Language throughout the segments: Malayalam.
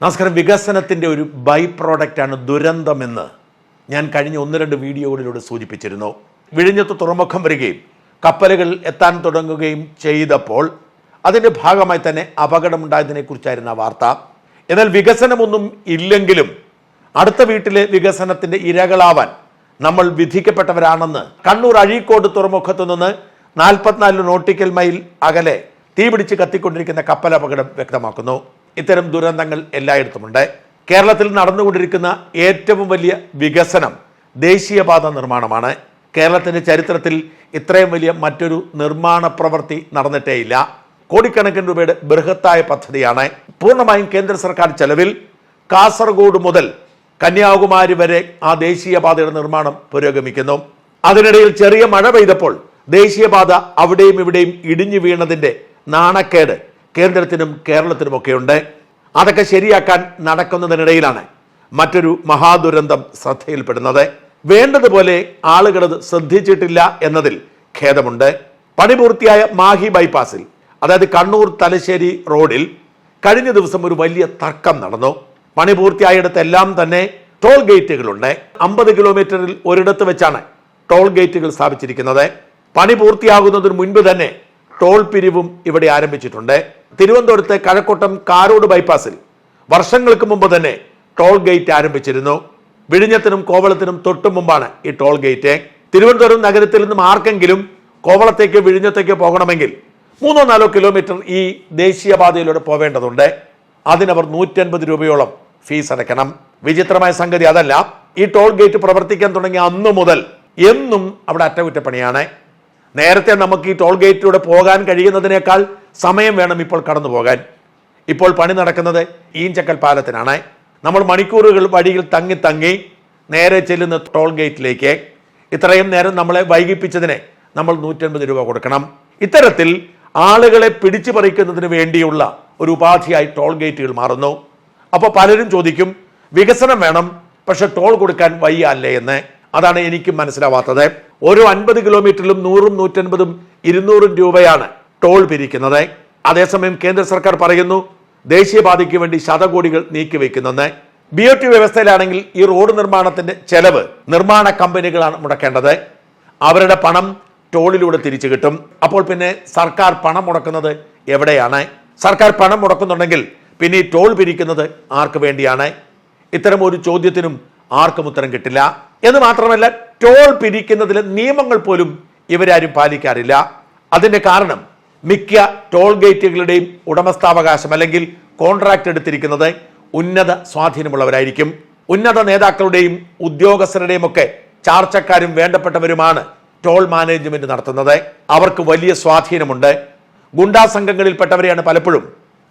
നമസ്കാരം. വികസനത്തിന്റെ ഒരു ബൈ പ്രോഡക്റ്റാണ് ദുരന്തമെന്ന് ഞാൻ കഴിഞ്ഞ ഒന്ന് രണ്ട് വീഡിയോകളിലൂടെ സൂചിപ്പിച്ചിരുന്നു. വിഴിഞ്ഞത്ത് തുറമുഖം വരികയും കപ്പലുകൾ എത്താൻ തുടങ്ങുകയും ചെയ്തപ്പോൾ അതിന്റെ ഭാഗമായി തന്നെ അപകടമുണ്ടായതിനെക്കുറിച്ചായിരുന്നു ആ വാർത്ത. എന്നാൽ വികസനമൊന്നും ഇല്ലെങ്കിലും അടുത്ത വീട്ടിലെ വികസനത്തിന്റെ ഇരകളാവാൻ നമ്മൾ വിധിക്കപ്പെട്ടവരാണെന്ന് കണ്ണൂർ അഴീക്കോട് തുറമുഖത്തു നിന്ന് നാൽപ്പത്തിനാല് നോട്ടിക്കൽ മൈൽ അകലെ തീപിടിച്ച് കത്തിക്കൊണ്ടിരിക്കുന്ന കപ്പൽ അപകടം വ്യക്തമാക്കുന്നു. ഇത്തരം ദുരന്തങ്ങൾ എല്ലായിടത്തുമുണ്ട്. കേരളത്തിൽ നടന്നുകൊണ്ടിരിക്കുന്ന ഏറ്റവും വലിയ വികസനം ദേശീയപാത നിർമ്മാണമാണ്. കേരളത്തിന്റെ ചരിത്രത്തിൽ ഇത്രയും വലിയ മറ്റൊരു നിർമ്മാണ പ്രവൃത്തി നടന്നിട്ടേയില്ല. കോടിക്കണക്കിന് രൂപയുടെ ബൃഹത്തായ പദ്ധതിയാണ്. പൂർണമായും കേന്ദ്ര സർക്കാർ ചെലവിൽ കാസർഗോഡ് മുതൽ കന്യാകുമാരി വരെ ആ ദേശീയപാതയുടെ നിർമ്മാണം പുരോഗമിക്കുന്നു. അതിനിടയിൽ ചെറിയ മഴ പെയ്തപ്പോൾ ദേശീയപാത അവിടെയും ഇവിടെയും ഇടിഞ്ഞു വീണതിന്റെ നാണക്കേട് കേന്ദ്രത്തിനും കേരളത്തിനുമൊക്കെയുണ്ട് അതൊക്കെ ശരിയാക്കാൻ നടക്കുന്നതിനിടയിലാണ് മറ്റൊരു മഹാദുരന്തം ശ്രദ്ധയിൽപ്പെടുന്നത്. വേണ്ടതുപോലെ ആളുകളത് ശ്രദ്ധിച്ചിട്ടില്ല എന്നതിൽ ഖേദമുണ്ട്. പണി പൂർത്തിയായ മാഹി ബൈപ്പാസിൽ അതായത് കണ്ണൂർ തലശ്ശേരി റോഡിൽ കഴിഞ്ഞ ദിവസം ഒരു വലിയ തർക്കം നടന്നു. പണി പൂർത്തിയായിടത്തെല്ലാം തന്നെ ടോൾ ഗേറ്റുകളുണ്ട്. അമ്പത് കിലോമീറ്ററിൽ ഒരിടത്ത് വെച്ചാണ് ടോൾ ഗേറ്റുകൾ സ്ഥാപിച്ചിരിക്കുന്നത്. പണി പൂർത്തിയാകുന്നതിന് മുൻപ് തന്നെ ടോൾ പിരിവും ഇവിടെ ആരംഭിച്ചിട്ടുണ്ട്. തിരുവനന്തപുരത്തെ കഴക്കൂട്ടം കാരോട് ബൈപ്പാസിൽ വർഷങ്ങൾക്ക് മുമ്പ് തന്നെ ടോൾ ഗേറ്റ് ആരംഭിച്ചിരുന്നു. വിഴിഞ്ഞത്തിനും കോവളത്തിനും തൊട്ടു മുമ്പാണ് ഈ ടോൾ ഗേറ്റ്. തിരുവനന്തപുരം നഗരത്തിൽ നിന്നും ആർക്കെങ്കിലും കോവളത്തേക്ക് വിഴിഞ്ഞത്തേക്ക് പോകണമെങ്കിൽ മൂന്നോ നാലോ കിലോമീറ്റർ ഈ ദേശീയപാതയിലൂടെ പോവേണ്ടതുണ്ട്. അതിനവർ നൂറ്റൻപത് രൂപയോളം ഫീസ് അടയ്ക്കണം. വിചിത്രമായ സംഗതി അതല്ല ഈ ടോൾ ഗേറ്റ് പ്രവർത്തിക്കാൻ തുടങ്ങിയ അന്നു മുതൽ എന്നും അവിടെ അറ്റകുറ്റപ്പണിയാണ്. നേരത്തെ നമുക്ക് ഈ ടോൾ ഗേറ്റിലൂടെ പോകാൻ കഴിയുന്നതിനേക്കാൾ സമയം വേണം ഇപ്പോൾ കടന്നു പോകാൻ. ഇപ്പോൾ പണി നടക്കുന്നത് ഈഞ്ചക്കൽ പാലത്തിനാണ്. നമ്മൾ മണിക്കൂറുകൾ വഴിയിൽ തങ്ങി തങ്ങി നേരെ ചെല്ലുന്ന ടോൾ ഗേറ്റിലേക്ക് ഇത്രയും നേരം നമ്മളെ വൈകിപ്പിച്ചതിന് നമ്മൾ നൂറ്റൻപത് രൂപ കൊടുക്കണം. ഇത്തരത്തിൽ ആളുകളെ പിടിച്ചു പറിക്കുന്നതിന് വേണ്ടിയുള്ള ഒരു ഉപാധിയായി ടോൾ ഗേറ്റുകൾ മാറുന്നു. അപ്പോൾ പലരും ചോദിക്കും വികസനം വേണം പക്ഷെ ടോൾ കൊടുക്കാൻ വയ്യ അല്ലേ എന്ന്. അതാണ് എനിക്കും മനസ്സിലാവാത്തത്. ഓരോ അൻപത് കിലോമീറ്ററിലും നൂറും നൂറ്റൻപതും ഇരുന്നൂറും രൂപയാണ് ടോൾ പിരിക്കുന്നത്. അതേസമയം കേന്ദ്ര സർക്കാർ പറയുന്നു ദേശീയപാതയ്ക്ക് വേണ്ടി ശതകോടികൾ നീക്കിവെക്കുന്നെന്ന്. ബി ഒ ടി വ്യവസ്ഥയിലാണെങ്കിൽ ഈ റോഡ് നിർമ്മാണത്തിന്റെ ചെലവ് നിർമ്മാണ കമ്പനികളാണ് മുടക്കേണ്ടത്. അവരുടെ പണം ടോളിലൂടെ തിരിച്ചു കിട്ടും. അപ്പോൾ പിന്നെ സർക്കാർ പണം മുടക്കുന്നത് എവിടെയാണ്? സർക്കാർ പണം മുടക്കുന്നുണ്ടെങ്കിൽ പിന്നെ ഈ ടോൾ പിരിക്കുന്നത് ആർക്ക് വേണ്ടിയാണ്? ഇത്തരം ഒരു ചോദ്യത്തിനും ആർക്കും ഉത്തരം കിട്ടില്ല. എന്ന് മാത്രമല്ല ടോൾ പിരിക്കുന്നതിലെ നിയമങ്ങൾ പോലും ഇവരാരും പാലിക്കാറില്ല. അതിന്റെ കാരണം മിക്ക ടോൾ ഗേറ്റുകളുടെയും ഉടമസ്ഥാവകാശം അല്ലെങ്കിൽ കോൺട്രാക്ട് എടുത്തിരിക്കുന്നത് ഉന്നത സ്വാധീനമുള്ളവരായിരിക്കും. ഉന്നത നേതാക്കളുടെയും ഉദ്യോഗസ്ഥരുടെയും ഒക്കെ ചാർച്ചക്കാരും വേണ്ടപ്പെട്ടവരുമാണ് ടോൾ മാനേജ്മെന്റ് നടത്തുന്നത്. അവർക്ക് വലിയ സ്വാധീനമുണ്ട്. ഗുണ്ടാ സംഘങ്ങളിൽപ്പെട്ടവരെയാണ് പലപ്പോഴും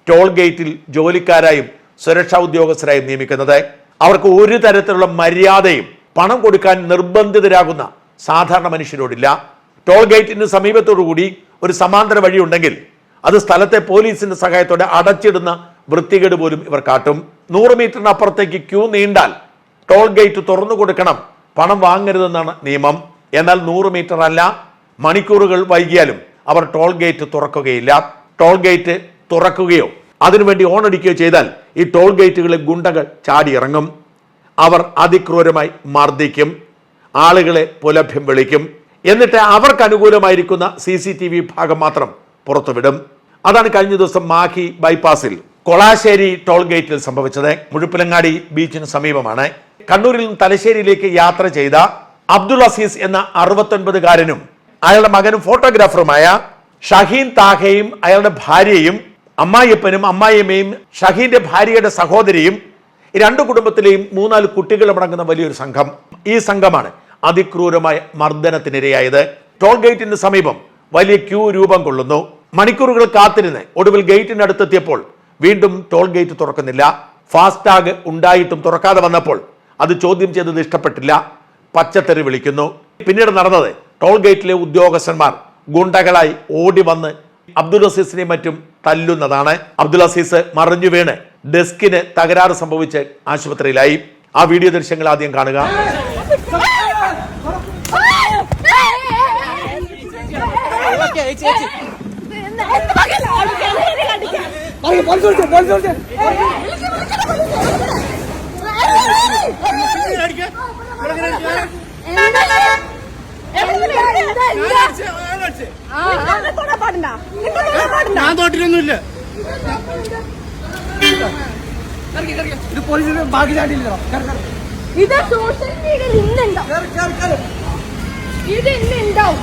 ടോൾ ഗേറ്റിൽ ജോലിക്കാരായും സുരക്ഷാ ഉദ്യോഗസ്ഥരായും നിയമിക്കുന്നത്. അവർക്ക് ഒരു തരത്തിലുള്ള മര്യാദയും പണം കൊടുക്കാൻ നിർബന്ധിതരാകുന്ന സാധാരണ മനുഷ്യരോടില്ല. ടോൾ ഗേറ്റിന് സമീപത്തോടുകൂടി ഒരു സമാന്തര വഴി ഉണ്ടെങ്കിൽ അത് സ്ഥലത്തെ പോലീസിന്റെ സഹായത്തോടെ അടച്ചിടുന്ന വൃത്തികേട് പോലും ഇവർ കാട്ടും. നൂറ് മീറ്ററിന് അപ്പുറത്തേക്ക് ക്യൂ നീണ്ടാൽ ടോൾ ഗേറ്റ് തുറന്നു കൊടുക്കണം. പണം വാങ്ങരുതെന്നാണ് നിയമം. എന്നാൽ നൂറ് മീറ്റർ അല്ല. മണിക്കൂറുകൾ വൈകിയാലും അവർ ടോൾ ഗേറ്റ് തുറക്കുകയില്ല. ടോൾ ഗേറ്റ് തുറക്കുകയോ അതിനുവേണ്ടി ഓണടിക്കുകയോ ചെയ്താൽ ഈ ടോൾ ഗേറ്റുകളിൽ ഗുണ്ടകൾ ചാടിയിറങ്ങും അവർ അതിക്രൂരമായി മർദ്ദിക്കും. ആളുകളെ പുലഭ്യം വിളിക്കും. എന്നിട്ട് അവർക്ക് അനുകൂലമായിരിക്കുന്ന സി സി ടി വി ഭാഗം മാത്രം പുറത്തുവിടും. അതാണ് കഴിഞ്ഞ ദിവസം മാഹി ബൈപ്പാസിൽ കൊളാശ്ശേരി ടോൾ ഗേറ്റിൽ സംഭവിച്ചത്. മുഴുപ്പിലങ്ങാടി ബീച്ചിന് സമീപമാണ്. കണ്ണൂരിൽ നിന്ന് തലശ്ശേരിയിലേക്ക് യാത്ര ചെയ്ത അബ്ദുൾ അസീസ് എന്ന അറുപത്തൊൻപതുകാരനും അയാളുടെ മകനും ഫോട്ടോഗ്രാഫറുമായ ഷഹീൻ താഹയും അയാളുടെ ഭാര്യയും അമ്മായിയപ്പനും അമ്മായിയമ്മയും ഷഹീന്റെ ഭാര്യയുടെ സഹോദരിയും രണ്ട് കുടുംബത്തിലെയും മൂന്നാൽ കുട്ടികൾ അടങ്ങുന്ന വലിയൊരു സംഘം. ഈ സംഘമാണ് അതിക്രൂരമായ മർദ്ദനത്തിനിരയായത്. ടോൾ ഗേറ്റിന് സമീപം വലിയ ക്യൂ രൂപം കൊള്ളുന്നു. മണിക്കൂറുകൾ കാത്തിരുന്ന് ഒടുവിൽ ഗേറ്റിന് അടുത്തെത്തിയപ്പോൾ വീണ്ടും ടോൾ ഗേറ്റ് തുറക്കുന്നില്ല. ഫാസ്ടാഗ് ഉണ്ടായിട്ടും തുറക്കാതെ വന്നപ്പോൾ അത് ചോദ്യം ചെയ്തത് ഇഷ്ടപ്പെട്ടില്ല. പച്ചത്തെറി വിളിക്കുന്നു. പിന്നീട് നടന്നത് ടോൾ ഗേറ്റിലെ ഉദ്യോഗസ്ഥന്മാർ ഗുണ്ടകളായി ഓടി വന്ന് അബ്ദുൽ അസീസിനെ മറ്റും തല്ലുന്നതാണ്. അബ്ദുൽ അസീസ് മറിഞ്ഞു വീണ് ഡെസ്കിന് തകരാറ് സംഭവിച്ച് ആശുപത്രിയിലായി. ആ വീഡിയോ ദൃശ്യങ്ങൾ ആദ്യം കാണുക. ഞാൻ തോട്ടിലൊന്നുമില്ല ഇത് പോലീസിന് ബാക്കി ചാട്ടിയില്ലോ ഇത് സോഷ്യൽ മീഡിയയിൽ ഇന്നുണ്ടോ ഇത് ഇന്നുണ്ടാവും.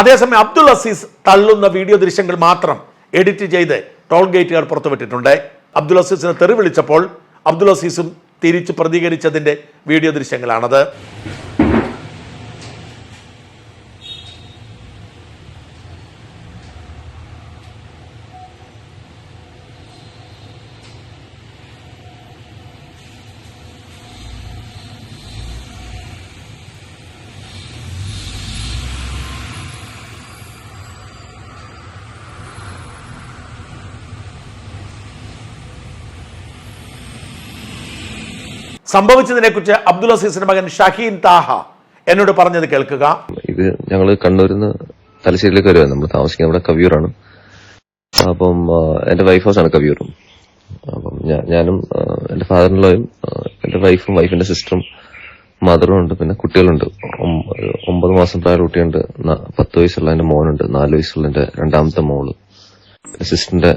അതേസമയം അബ്ദുൾ അസീസ് തള്ളുന്ന വീഡിയോ ദൃശ്യങ്ങൾ മാത്രം എഡിറ്റ് ചെയ്ത് ടോൾ ഗേറ്റുകാർ പുറത്തുവിട്ടിട്ടുണ്ട്. അബ്ദുൾ അസീസിനെ തെറി വിളിച്ചപ്പോൾ അബ്ദുൾ അസീസും തിരിച്ച് പ്രതികരിച്ചതിന്റെ വീഡിയോ ദൃശ്യങ്ങളാണത്. സംഭവിച്ചതിനെക്കുറിച്ച് അബ്ദുൾ അസീസിന്റെ മകൻ ഷഹീൻ താഹ എന്നോട് പറഞ്ഞത് കേൾക്കുക. ഇത് ഞങ്ങൾ കണ്ണൂരിൽ നിന്ന് തലശ്ശേരിയിലേക്ക് വരുവാണ് നമ്മൾ താമസിക്കുന്നത് ഇവിടെ കവിയൂറാണ് അപ്പം എന്റെ വൈഫ് ആണ് കവിയൂർ. അപ്പം ഞാനും എന്റെ ഫാദറിനുള്ളവരും എന്റെ വൈഫും വൈഫിന്റെ സിസ്റ്ററും മദറും ഉണ്ട്. പിന്നെ കുട്ടികളുണ്ട്. ഒമ്പത് മാസം പ്രായ കുട്ടിയുണ്ട്. പത്ത് വയസ്സുള്ള എന്റെ മോനുണ്ട്. നാല് വയസ്സുള്ള എന്റെ രണ്ടാമത്തെ മോൾ. സിസ്റ്ററിന്റെ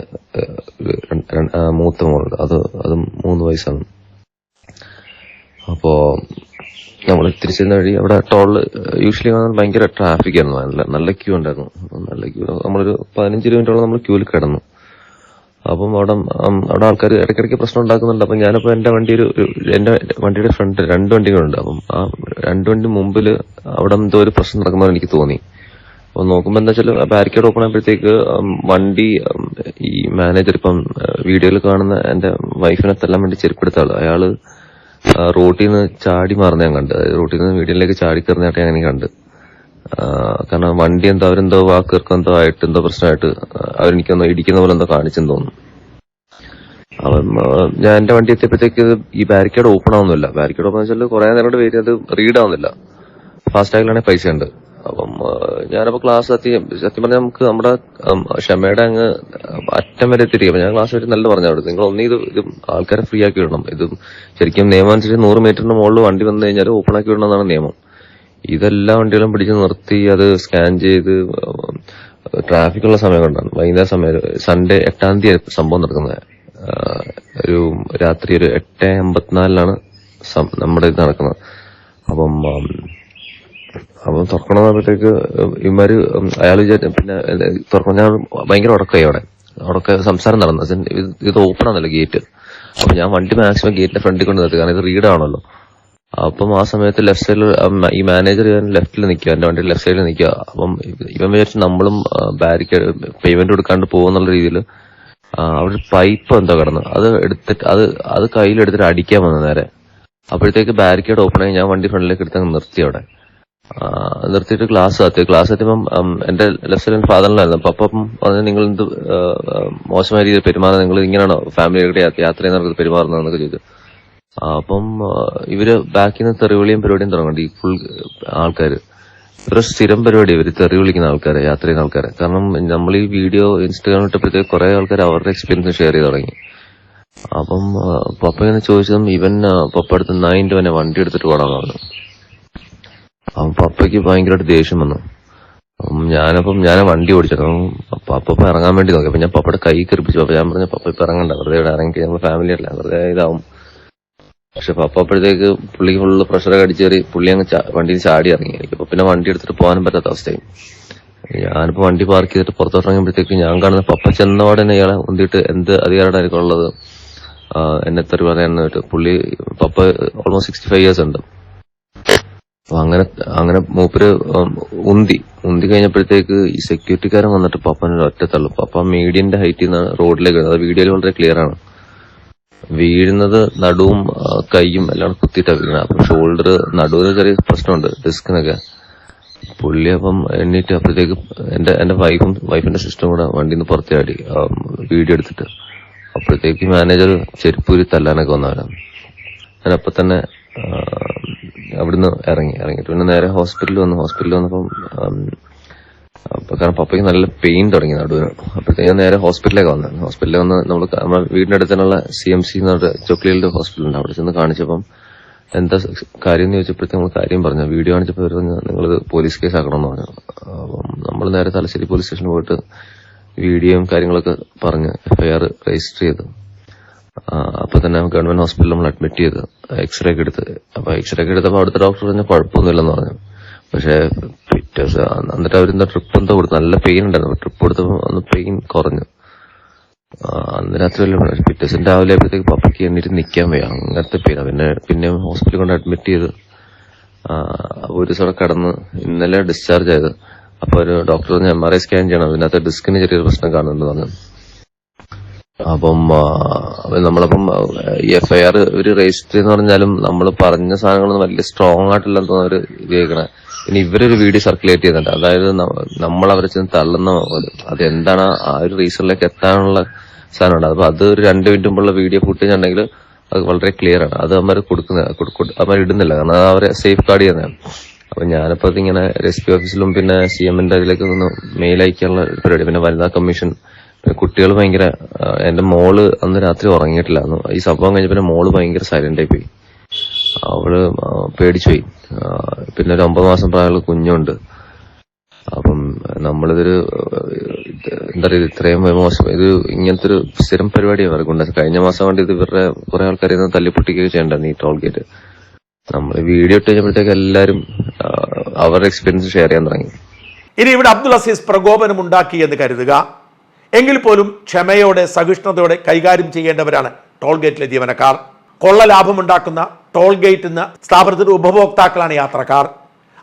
മൂത്ത മോളുണ്ട്. അത് അതും മൂന്ന് വയസ്സാണ്. അപ്പോ നമ്മൾ തിരിച്ചിരുന്ന വഴി അവിടെ ടോളിൽ യൂഷ്വലി കാണാൻ ഭയങ്കര ട്രാഫിക് ആയിരുന്നു. നല്ല നല്ല ക്യൂ ഉണ്ടായിരുന്നു. അപ്പം നല്ല ക്യൂ നമ്മളൊരു പതിനഞ്ച് മിനിറ്റോളം നമ്മൾ ക്യൂവിൽ കിടന്നു. അപ്പം അവിടെ അവിടെ ആൾക്കാർ ഇടയ്ക്കിടയ്ക്ക് പ്രശ്നം ഉണ്ടാക്കുന്നുണ്ട്. അപ്പം ഞാനിപ്പോ എന്റെ വണ്ടി ഒരു എന്റെ വണ്ടിയുടെ ഫ്രണ്ട് രണ്ട് വണ്ടികളുണ്ട്. അപ്പം ആ രണ്ട് വണ്ടി മുമ്പിൽ അവിടെ എന്തോ ഒരു പ്രശ്നം നടക്കുമ്പോൾ എനിക്ക് തോന്നി. അപ്പൊ നോക്കുമ്പോ എന്താ വെച്ചാൽ ബാരിക്കേഡ് ഓപ്പൺ ആയപ്പോഴത്തേക്ക് വണ്ടി ഈ മാനേജർ ഇപ്പം വീഡിയോയിൽ കാണുന്ന എന്റെ വൈഫിനെ തല്ലാൻ വേണ്ടി ചെരുപ്പെടുത്ത ആൾ. അയാൾ റോട്ടിൽ നിന്ന് ചാടി മാറുന്ന ഞാൻ കണ്ട്. റോട്ടിൽ നിന്ന് വീടിലേക്ക് ചാടി കയറുന്നതായിട്ട് ഞാൻ അങ്ങനെ കണ്ട്. കാരണം വണ്ടി എന്തോ അവരെന്തോ വാക്കേർക്കോ എന്തോ ആയിട്ട് എന്തോ പ്രശ്നമായിട്ട് അവരെനിക്കൊന്നോ ഇടിക്കുന്ന പോലെ എന്തോ കാണിച്ചെന്ന് തോന്നുന്നു. ഞാൻ എന്റെ വണ്ടി എത്തിയപ്പോഴത്തേക്ക് ഈ ബാരിക്കേഡ് ഓപ്പൺ ആവുന്നില്ല. ബാരിക്കേഡ് ഓപ്പൺ വെച്ചാൽ കുറെ നേരം കൊണ്ട് അത് റീഡ് ആവുന്നില്ല ഫാസ്റ്റാഗിലാണെങ്കിൽ പൈസ ഉണ്ട്. അപ്പം ഞാനപ്പോ ക്ലാസ് സത്യം സത്യം പറഞ്ഞാൽ നമുക്ക് നമ്മുടെ ക്ഷമയുടെ അങ്ങ് അറ്റം വരെ എത്തിയിരിക്കും. ഞാൻ ക്ലാസ് വരെ നല്ല പറഞ്ഞു നിങ്ങൾ ഒന്നീ ഇത് ഇത് ആൾക്കാരെ ഫ്രീ ആക്കി വിടണം. ഇത് ശരിക്കും നിയമം അനുസരിച്ച് നൂറ് മീറ്ററിന് മുകളിൽ വണ്ടി വന്നു കഴിഞ്ഞാൽ ഓപ്പൺ ആക്കി വിടണം എന്നാണ് നിയമം. ഇതെല്ലാ വണ്ടികളും പിടിച്ച് നിർത്തി അത് സ്കാൻ ചെയ്ത് ട്രാഫിക്കുള്ള സമയം കൊണ്ടാണ്. വൈകുന്നേരം സമയം സൺഡേ എട്ടാം തീയതി സംഭവം നടക്കുന്നത്. ഒരു രാത്രി ഒരു എട്ട് അമ്പത്തിനാലിലാണ് നമ്മുടെ ഇത് നടക്കുന്നത്. അപ്പം ഉം, തുറക്കണം തുറക്കണമെന്നപ്പോഴത്തേക്ക് ഇമാര് അയാൾ പിന്നെ തുറക്കണം ഞാൻ ഭയങ്കര ഉടക്കായി അവിടെ. അവിടെ സംസാരം നടന്നു. ഇത് ഓപ്പൺ ആണല്ലോ ഗേറ്റ് അപ്പൊ ഞാൻ വണ്ടി മാക്സിമം ഗേറ്റിന്റെ ഫ്രണ്ടിൽ കൊണ്ട് നിർത്തി. കാരണം ഇത് റീഡ് ആണല്ലോ. അപ്പം ആ സമയത്ത് ലെഫ്റ്റ് സൈഡിൽ ഈ മാനേജർ ഞാൻ ലെഫ്റ്റിൽ നിൽക്കുക എന്റെ വണ്ടി ലെഫ്റ്റ് സൈഡിൽ നിൽക്കുക അപ്പം ഇവൻ വിചാരിച്ച് നമ്മളും ബാരിക്കേഡ് പേയ്മെന്റ് കൊടുക്കാണ്ട് പോകുന്നുള്ള രീതിയിൽ അവിടെ പൈപ്പ് എന്തോ കിടന്ന്. അത് എടുത്തിട്ട് അത് അത് കയ്യിലെടുത്തിട്ട് അടിക്കാൻ വന്നു നേരെ. അപ്പോഴത്തേക്ക് ബാരിക്കേഡ് ഓപ്പൺ ആയി. ഞാൻ വണ്ടി ഫ്രണ്ടിലേക്ക് എടുത്ത് നിർത്തി അവിടെ. നിർത്തിയിട്ട് ക്ലാസ് എത്തി ക്ലാസ് എത്തിയപ്പം എന്റെ ലെഫ്റ്റ് ഫാദർ ഫാദറിലായിരുന്നു അപ്പൊ അപ്പം പറഞ്ഞു നിങ്ങൾ എന്ത് മോശമായ രീതിയിൽ പെരുമാറുന്നത് നിങ്ങൾ ഇങ്ങനെയാണോ ഫാമിലിയുടെ യാത്ര ചെയ്യുന്നവർക്ക് പെരുമാറുന്നതെന്നൊക്കെ ചോദിച്ചു. ചെയ്തു അപ്പം ഇവർ ബാക്കിൽ നിന്ന് തെറിവിളിയും പരിപാടിയും തുടങ്ങുന്നുണ്ട്. ഈ ഫുൾ ആൾക്കാർ ഇവരുടെ സ്ഥിരം പരിപാടി ഇവർ തെറി വിളിക്കുന്ന ആൾക്കാരെ യാത്ര ചെയ്യുന്ന ആൾക്കാരെ. കാരണം നമ്മൾ ഈ വീഡിയോ ഇൻസ്റ്റാഗ്രാമിൽ ഇട്ടപ്പോഴത്തേക്ക് കുറെ ആൾക്കാർ അവരുടെ എക്സ്പീരിയൻസ് ഷെയർ ചെയ്ത് തുടങ്ങി. അപ്പം പപ്പ ഇങ്ങനെ ചോദിച്ചതും ഇവൻ പപ്പ അടുത്ത് വന്നെ വണ്ടി എടുത്തിട്ട് പോകണമെന്ന് പറഞ്ഞു. അപ്പം പപ്പയ്ക്ക് ഭയങ്കരമായിട്ട് ദേഷ്യം വന്നു. ഞാനപ്പം ഞാൻ വണ്ടി ഓടിച്ചത് പപ്പ ഇറങ്ങാൻ വേണ്ടി നോക്കി. അപ്പൊ ഞാൻ പപ്പയുടെ കൈ കെറിപ്പിച്ചു അപ്പൊ ഞാൻ പറഞ്ഞു പപ്പ ഇപ്പൊ ഇറങ്ങണ്ട. വെറുതെ ഇവിടെ ഇറങ്ങി നമ്മൾ ഫാമിലി അല്ല? വെറുതെ ഇതാവും. പക്ഷെ പപ്പ അപ്പോഴത്തേക്ക് പുള്ളി ഫുള്ള് പ്രഷറൊക്കെ അടിച്ചേറി പുള്ളി അങ്ങ് വണ്ടിയിൽ ചാടി ഇറങ്ങി. എനിക്കിപ്പോ പിന്നെ വണ്ടി എടുത്തിട്ട് പോകാനും പറ്റാത്ത അവസ്ഥയും ഞാനിപ്പോ വണ്ടി പാർക്ക് ചെയ്തിട്ട് പുറത്തോട്ട് ഇറങ്ങുമ്പോഴത്തേക്ക് ഞാൻ കാണുന്ന പപ്പ ചെന്നപാടെ തന്നെ ഇയാളെ ഉന്തിയിട്ട് എന്ത് അധികാരമാണ് എനിക്കുള്ളത്? എന്നെ തെറി പുള്ളി പപ്പ ഓൾമോസ്റ്റ് സിക്സ്റ്റി ഫൈവ് ഇയേഴ്സ് ഉണ്ട്. അപ്പൊ അങ്ങനെ അങ്ങനെ മൂപ്പര് ഉന്തി. ഉന്തി കഴിഞ്ഞപ്പോഴത്തേക്ക് ഈ സെക്യൂരിറ്റിക്കാരൻ വന്നിട്ട് പപ്പന ഒറ്റ തള്ളു പപ്പ മീഡിയന്റെ ഹൈറ്റിൽ നിന്ന് റോഡിലേക്ക്. അത് വീഡിയോയിൽ വളരെ ക്ലിയർ ആണ്. വീഴുന്നത് നടുവും കൈയും എല്ലാം കുത്തിയിട്ടാ വീഴുന്നത് അപ്പൊ ഷോൾഡർ നടുവിന് ചെറിയ പ്രശ്നമുണ്ട് ഡിസ്കിനൊക്കെ പുള്ളി അപ്പം എണ്ണീറ്റ് അപ്പോഴത്തേക്ക് എന്റെ എന്റെ വൈഫും വൈഫിന്റെ സിസ്റ്ററും കൂടെ വണ്ടിയിൽ നിന്ന് പുറത്തേടി വീഡിയോ എടുത്തിട്ട്. അപ്പോഴത്തേക്ക് മാനേജർ ചെരുപ്പൂരി തല്ലാനൊക്കെ വന്നവരാണ്. ഞാനപ്പൊ തന്നെ അവിടുന്ന് ഇറങ്ങി ഇറങ്ങിയിട്ട്. പിന്നെ നേരെ ഹോസ്പിറ്റലിൽ വന്നു. ഹോസ്പിറ്റലിൽ വന്നപ്പം കാരണം പപ്പയ്ക്ക് നല്ല പെയിൻ തുടങ്ങി നടുവിന്. അപ്പോഴത്തേക്ക് ഞാൻ നേരെ ഹോസ്പിറ്റലിലേക്ക് വന്നു. ഹോസ്പിറ്റലിൽ വന്ന് നമ്മൾ നമ്മുടെ വീടിന്റെ അടുത്തുള്ള സി എം സി എന്ന് പറഞ്ഞ ചൊക്ലിയിലെ ഹോസ്പിറ്റൽ ഉണ്ട്. അവിടെ ചെന്ന് കാണിച്ചപ്പം എന്താ കാര്യം എന്ന് ചോദിച്ചപ്പോഴത്തേക്ക് നമ്മൾ കാര്യം പറഞ്ഞു. വീഡിയോ കാണിച്ചപ്പോൾ പറഞ്ഞു നിങ്ങൾ പോലീസ് കേസ് ആക്കണമെന്ന് പറഞ്ഞു. അപ്പം നമ്മൾ നേരെ തലശ്ശേരി പോലീസ് സ്റ്റേഷനിൽ പോയിട്ട് വീഡിയോയും കാര്യങ്ങളൊക്കെ പറഞ്ഞ് എഫ്ഐആർ രജിസ്റ്റർ ചെയ്തു. അപ്പൊ തന്നെ ഗവൺമെന്റ് ഹോസ്പിറ്റലിൽ നമ്മൾ അഡ്മിറ്റ് ചെയ്ത് എക്സ്റേ ഒക്കെ എടുത്ത്. അപ്പൊ എക്സ്റേ ഒക്കെ എടുത്തപ്പോ അവിടുത്തെ ഡോക്ടർ പറഞ്ഞ കുഴപ്പമൊന്നുമില്ലെന്ന് പറഞ്ഞു. പക്ഷെ പിറ്റേ എന്നിട്ട് അവരെന്താ ട്രിപ്പ് എന്തോ കൊടുത്തു. നല്ല പെയിൻ ഉണ്ടായിരുന്നു. ട്രിപ്പ് കൊടുത്തപ്പോ ഒന്ന് പെയിൻ കുറഞ്ഞു. അന്ന് രാത്രി വല്ല പിറ്റേ ദിവസം രാവിലെ ആയപ്പോഴത്തേക്ക് പപ്പയ്ക്ക് എണ്ണീറ്റ് നിൽക്കാൻ വയ്യ. അങ്ങനത്തെ പെയിൻ പിന്നെ പിന്നെ ഹോസ്പിറ്റലിൽ കൊണ്ട് അഡ്മിറ്റ് ചെയ്ത് ഒരു ദിവസം കിടന്ന് ഇന്നലെ ഡിസ്ചാർജ് ആയത്. അപ്പൊ ഒരു ഡോക്ടർ പറഞ്ഞ എം ആർ ഐ സ്കാൻ ചെയ്യണം. അതിനകത്ത് ഡിസ്കിന് ചെറിയൊരു പ്രശ്നം കാണുന്നുണ്ട് പറഞ്ഞു. അപ്പം നമ്മളപ്പം എഫ് ഐ ആർ ഒരു രജിസ്റ്റർ എന്ന് പറഞ്ഞാലും നമ്മൾ പറഞ്ഞ സാധനങ്ങളൊന്നും വലിയ സ്ട്രോങ് ആയിട്ടില്ലെന്ന് തോന്നുന്ന ഒരു ഉപയോഗിക്കണേ. പിന്നെ ഇവരൊരു വീഡിയോ സർക്കുലേറ്റ് ചെയ്യുന്നുണ്ട്. അതായത് നമ്മൾ അവരെ ചെന്ന് തള്ളുന്ന അതെന്താണ് ആ ഒരു റീസണിലേക്ക് എത്താനുള്ള സാധനമുണ്ട്. അപ്പൊ അത് ഒരു രണ്ട് മിനിറ്റ് മുമ്പുള്ള വീഡിയോ ഫുട്ടേജ് ഉണ്ടെങ്കിൽ അത് വളരെ ക്ലിയർ ആണ്. അത് അവർ കൊടുക്കുന്ന അമ്മ ഇടുന്നില്ല. കാരണം അത് അവരെ സേഫ് ഗാർഡ് ചെയ്യുന്നതാണ്. അപ്പൊ ഞാനിപ്പോ ഇതിങ്ങനെ എസ് പി ഓഫീസിലും പിന്നെ സി എമ്മിന്റെ അതിലേക്ക് മെയിൽ അയക്കാനുള്ള പരിപാടി. പിന്നെ വനിതാ കമ്മീഷൻ കുട്ടികൾ ഭയങ്കര എന്റെ മോൾ അന്ന് രാത്രി ഉറങ്ങിയിട്ടില്ല അന്ന് ഈ സംഭവം കഴിഞ്ഞ പിന്നെ മോൾ ഭയങ്കര സൈലന്റ് ആയി പോയി. അവൾ പേടിച്ചുപോയി പോയി. പിന്നെ ഒരു ഒമ്പത് മാസം പ്രായമുള്ള കുഞ്ഞുണ്ട്. അപ്പം നമ്മളിതൊരു എന്താ പറയുക ഇത്രയും മോശം ഇത് ഇങ്ങനത്തെ ഒരു സ്ഥിരം പരിപാടിയാണ് ഇവർക്കുണ്ട് കഴിഞ്ഞ മാസം കൊണ്ട് ഇത് ഇവരുടെ കുറെ ആൾക്കാരിൽ നിന്ന് തല്ലിപ്പൊട്ടിക്കുകയൊക്കെ ചെയ്യണ്ടായിരുന്നു ഈ ടോൾ ഗേറ്റ് നമ്മൾ വീഡിയോ ഇട്ട് കഴിഞ്ഞപ്പോഴത്തേക്ക് എല്ലാവരും അവരുടെ എക്സ്പീരിയൻസ് ഷെയർ ചെയ്യാൻ തുടങ്ങി. ഇനി ഇവിടെ അബ്ദുൾ അസീസ് പ്രകോപനം ഉണ്ടാക്കി എന്ന് കരുതുക. എങ്കിൽ പോലും ക്ഷമയോടെ സഹിഷ്ണുതയോടെ കൈകാര്യം ചെയ്യേണ്ടവരാണ് ടോൾ ഗേറ്റിലെ ജീവനക്കാർ. കൊള്ള ലാഭമുണ്ടാക്കുന്ന ടോൾ ഗേറ്റ് എന്ന സ്ഥാപനത്തിന്റെ ഉപഭോക്താക്കളാണ് യാത്രക്കാർ.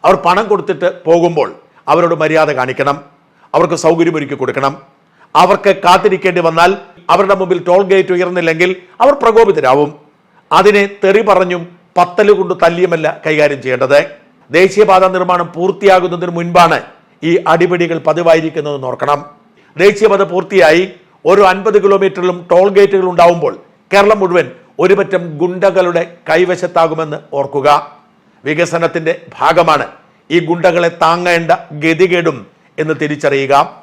അവർ പണം കൊടുത്തിട്ട് പോകുമ്പോൾ അവരോട് മര്യാദ കാണിക്കണം. അവർക്ക് സൗകര്യമൊരുക്കി കൊടുക്കണം. അവർക്ക് കാത്തിരിക്കേണ്ടി വന്നാൽ അവരുടെ മുമ്പിൽ ടോൾ ഗേറ്റ് ഉയർന്നില്ലെങ്കിൽ അവർ പ്രകോപിതരാവും. അതിനെ തെറി പറഞ്ഞും പത്തൽ കൊണ്ട് തല്ലിയുമല്ല കൈകാര്യം ചെയ്യേണ്ടത്. ദേശീയപാത നിർമ്മാണം പൂർത്തിയാകുന്നതിന് മുൻപാണ് ഈ അടിപിടികൾ പതിവായിരിക്കുന്നത് ഓർക്കണം. ദേശീയപാത പൂർത്തിയായി ഒരു അൻപത് കിലോമീറ്ററിലും ടോൾ ഗേറ്റുകൾ ഉണ്ടാവുമ്പോൾ കേരളം മുഴുവൻ ഒരുപറ്റം ഗുണ്ടകളുടെ കൈവശത്താകുമെന്ന് ഓർക്കുക. വികസനത്തിന്റെ ഭാഗമാണ് ഈ ഗുണ്ടകളെ താങ്ങേണ്ട ഗതികേടും എന്ന് തിരിച്ചറിയുക.